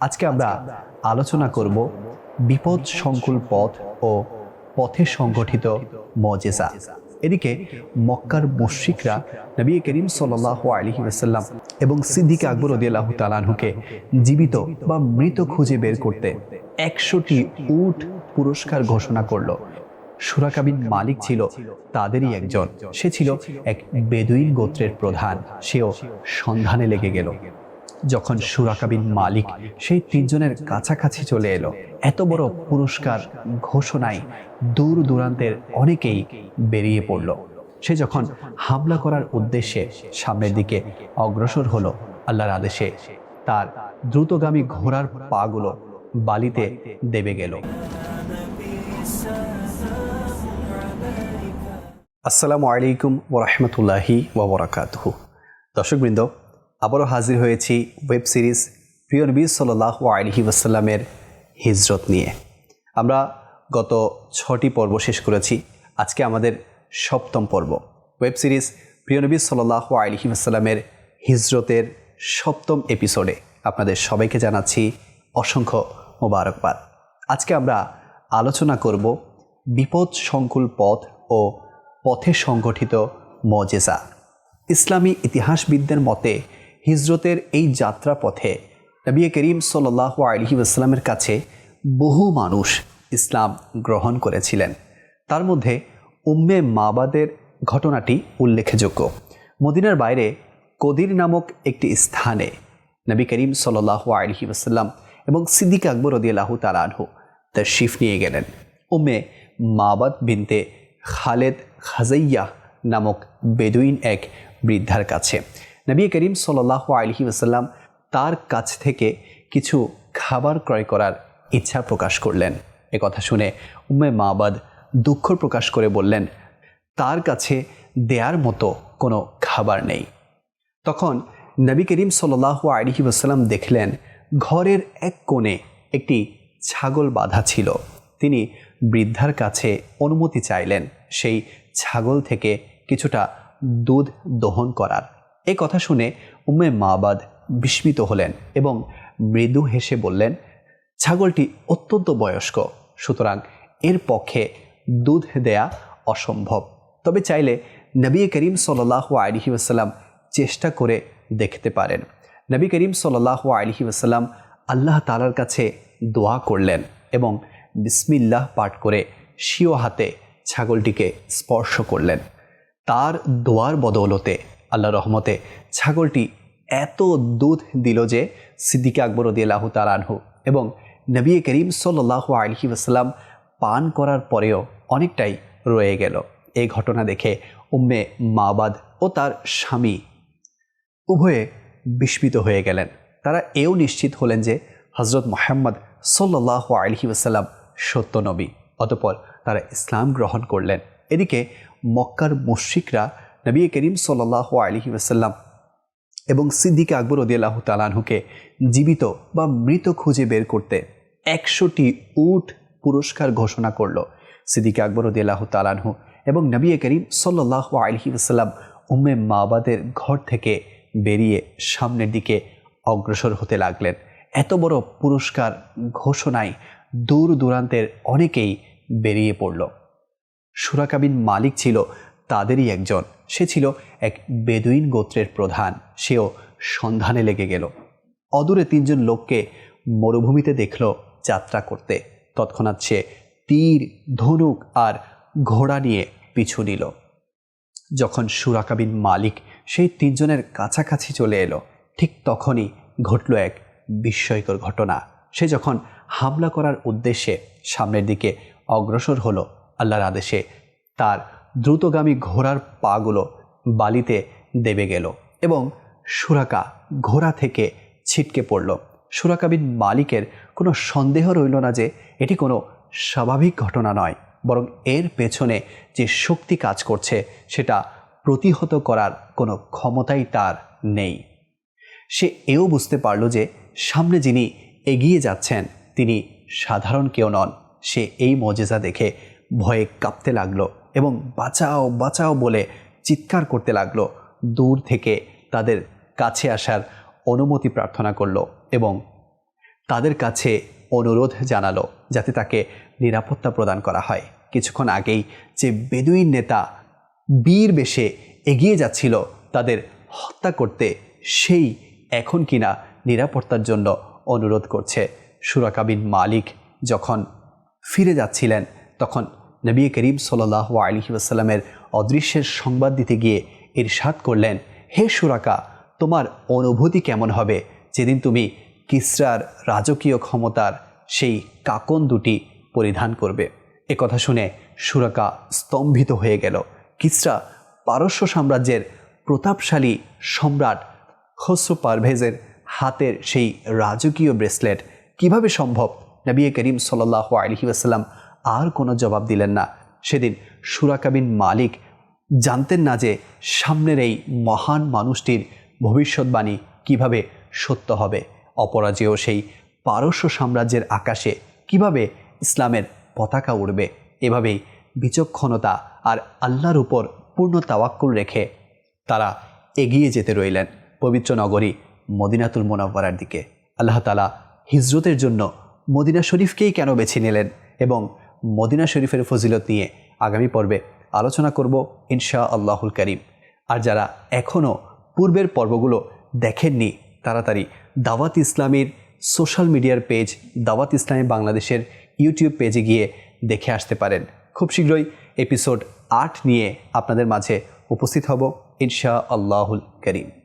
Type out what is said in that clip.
আজকে আমরা আলোচনা করব বিপদ সংকুল পথ ও পথে সংগঠিত মজেজা। এদিকে মক্কার মুশ্রিকরা নবী করিম সাল্লাহ আলহি আসাল্লাম এবং সিদ্দিক আকবর উদ্দিল্লাহ তালানহুকে জীবিত বা মৃত খুঁজে বের করতে একশোটি উট পুরস্কার ঘোষণা করল। সুরাকাবিন মালিক ছিল তাদেরই একজন। সে ছিল এক বেদুইন গোত্রের প্রধান। সেও সন্ধানে লেগে গেল। যখন সুরাকাবিন মালিক সেই তিনজনের কাছাকাছি চলে এলো, এত বড় পুরস্কার ঘোষণায় দূর দূরান্তের অনেকেই বেরিয়ে পড়ল। সে যখন হামলা করার উদ্দেশ্যে সামনের দিকে অগ্রসর হলো, আল্লাহর আদেশে তার দ্রুতগামী ঘোড়ার পাগুলো বালিতে দেবে গেল। আসসালামু আলাইকুম ওরহমতুল্লাহি ওবরাকাতহু দর্শকবৃন্দ আবারও হাজির হয়েছি ওয়েব সিরিজ প্রিয় নবী সাল্লাহ আলহি ওয়াসাল্লামের হিজরত নিয়ে। আমরা গত ছটি পর্ব শেষ করেছি। আজকে আমাদের সপ্তম পর্ব। ওয়েব সিরিজ প্রিয় নবী সাল্লাহ আলহি ওয়াসাল্লামের হিজরতের সপ্তম এপিসোডে আপনাদের সবাইকে জানাচ্ছি অসংখ্য মোবারকবাদ। আজকে আমরা আলোচনা করব বিপদ সংকুল পথ ও পথে সংগঠিত মজেজা। ইসলামী ইতিহাসবিদদের মতে হিজরতের এই যাত্রা পথে নবী করিম সাল্লাহ আলহি আসলামের কাছে বহু মানুষ ইসলাম গ্রহণ করেছিলেন। তার মধ্যে উম্মে মাবাদের ঘটনাটি উল্লেখযোগ্য। মদিনার বাইরে কদির নামক একটি স্থানে নবী করিম সাল্লাহ আলহি আসাল্লাম এবং সিদ্দিক আকবর রদিয়াল্লাহ তালানহু তার শিফ নিয়ে গেলেন। উম্মে মাবাদ বিনতে খালেদ খাজাইয়া নামক বেদুইন এক বৃদ্ধার কাছে। নবী করিম সাল্লাহ আলহি আসাল্লাম তার কাছ থেকে কিছু খাবার ক্রয় করার ইচ্ছা প্রকাশ করলেন। এ কথা শুনে উম্মে মাবাদ দুঃখ প্রকাশ করে বললেন, তার কাছে দেয়ার মতো কোনো খাবার নেই। তখন নবী করিম সাল্লাহ আলহি আসাল্লাম দেখলেন, ঘরের এক কোণে একটি ছাগল বাঁধা ছিল। তিনি বৃদ্ধার কাছে অনুমতি চাইলেন, সেই ছাগল থেকে কিছুটা দুধ দহন করার। এ কথা শুনে উম্মে মাবাদ বিস্মিত হলেন এবং মৃদু হেসে বললেন, ছাগলটি অত্যন্ত বয়স্ক, সুতরাং এর পক্ষে দুধ দেয়া অসম্ভব। তবে চাইলে নবী করিম সাল্লাহ আলহি আসাল্লাম চেষ্টা করে দেখতে পারেন। নবী করিম সাল্লাহ আলহি আসাল্লাম আল্লাহ তালার কাছে দোয়া করলেন এবং বিসমিল্লাহ পাঠ করে শিও হাতে ছাগলটিকে স্পর্শ করলেন। তার দোয়ার বদৌলতে আল্লাহ রহমতে ছাগলটি এত দুধ দিল যে সিদ্দিকে আকবর দিয়াল্লাহ তালানহু এবং নবী করিম সাল্লাহ আলহি আসাল্লাম পান করার পরেও অনেকটাই রয়ে গেল। এই ঘটনা দেখে উম্মে মাবাদ ও তার স্বামী উভয়ে বিস্মিত হয়ে গেলেন। তারা এও নিশ্চিত হলেন যে হজরত মোহাম্মদ সাল্লাহ আলহি আসাল্লাম সত্য নবী, অতপর তারা ইসলাম গ্রহণ করলেন। এদিকে মক্কার মুশ্রিকরা নবী করিম সাল্লাহ আলহি আসাল্লাম এবং সিদ্দিক আকবর উদ্দিল্লাহ তালানহুকে জীবিত বা মৃত খুঁজে বের করতে একশোটি উট পুরস্কার ঘোষণা করল সিদ্দিকে আকবর উদ্দিল্লাহ তালানহু এবং নবী করিম সাল্লাহ আলহি আসাল্লাম উম্মে মাবাদের ঘর থেকে বেরিয়ে সামনের দিকে অগ্রসর হতে লাগলেন। এত বড় পুরস্কার ঘোষণায় দূর দূরান্তের অনেকেই বেরিয়ে পড়ল। সুরাকাবিন মালিক ছিল তাদেরই একজন। সে ছিল এক বেদুইন গোত্রের প্রধান। সেও সন্ধানে লেগে গেল। অদূরে তিনজন লোককে মরুভূমিতে দেখল যাত্রা করতে। তৎক্ষণাৎ সে তীর, ধনুক আর ঘোড়া নিয়ে পিছু নিল। যখন সুরাকাবিন মালিক সেই তিনজনের কাছাকাছি চলে এলো, ঠিক তখনই ঘটল এক বিস্ময়কর ঘটনা। সে যখন হামলা করার উদ্দেশ্যে সামনের দিকে অগ্রসর হলো, আল্লাহর আদেশে তার দ্রুতগামী ঘোড়ার পাগুলো বালিতে দেবে গেল এবং সুরাকা ঘোড়া থেকে ছিটকে পড়ল। সুরাকাবিন মালিকের কোনো সন্দেহ রইল না যে এটি কোনো স্বাভাবিক ঘটনা নয়, বরং এর পেছনে যে শক্তি কাজ করছে সেটা প্রতিহত করার কোনো ক্ষমতাই তার নেই। সে এও বুঝতে পারল যে সামনে যিনি এগিয়ে যাচ্ছেন, তিনি সাধারণ কেউ নন। সে এই মজেজা দেখে ভয়ে কাঁপতে লাগল। এবং বাঁচাও বাঁচাও বলে চিৎকার করতে লাগল। দূর থেকে তাদের কাছে আসার অনুমতি প্রার্থনা করল এবং তাদের কাছে অনুরোধ জানালো যাতে তাকে নিরাপত্তা প্রদান করা হয়। কিছুক্ষণ আগেই যে বেদুইন নেতা বীর বেশে এগিয়ে যাচ্ছিল, তাদের হত্যা করতে সেই এখন কিনা নিরাপত্তার জন্য অনুরোধ করছে। সুরাকাবিন মালিক যখন ফিরে যাচ্ছিলেন, তখন নবী করিম সাল্লাহ আলহি আসাল্লামের অদৃশ্যের সংবাদ দিতে গিয়ে ইরশাদ করলেন, হে সুরাকা, তোমার অনুভূতি কেমন হবে? যেদিন তুমি কিসরার রাজকীয় ক্ষমতার সেই কাকন দুটি পরিধান করবে। কথা শুনে সুরাকা স্তম্ভিত হয়ে গেল। কিসরা পারস্য সাম্রাজ্যের প্রতাপশালী সম্রাট খসরু পারভেজের হাতের সেই রাজকীয় ব্রেসলেট কীভাবে সম্ভব? নবী করিম সাল্লাহ আলহি আসাল্লাম আর কোনো জবাব দিলেন না। সেদিন সুরাকাবিন মালিক জানতেন না যে সামনের এই মহান মানুষটির ভবিষ্যৎবাণী কীভাবে সত্য হবে। অপরাজেয় সেই পারস্য সাম্রাজ্যের আকাশে কীভাবে ইসলামের পতাকা উড়বে, এভাবেই বিচক্ষণতা আর আল্লাহর উপর পূর্ণ তাওয়াক্কুল রেখে তারা এগিয়ে যেতে রইলেন পবিত্র নগরী মদিনাতুল মোনাব্বরার দিকে। আল্লাহ তালা হিজরতের জন্য মদিনা শরীফকেই কেন বেছে নিলেন এবং মদিনা শরীফের ফজিলত নিয়ে আগামী পর্বে আলোচনা করব ইনশা আল্লাহুল করিম। আর যারা এখনও পূর্বের পর্বগুলো দেখেননি, তাড়াতাড়ি দাওয়াত ইসলামীর সোশ্যাল মিডিয়ার পেজ দাওয়াত ইসলামী বাংলাদেশের ইউটিউব পেজে গিয়ে দেখে আসতে পারেন। খুব শীঘ্রই এপিসোড আট নিয়ে আপনাদের মাঝে উপস্থিত হব ইনশা আল্লাহুল করিম।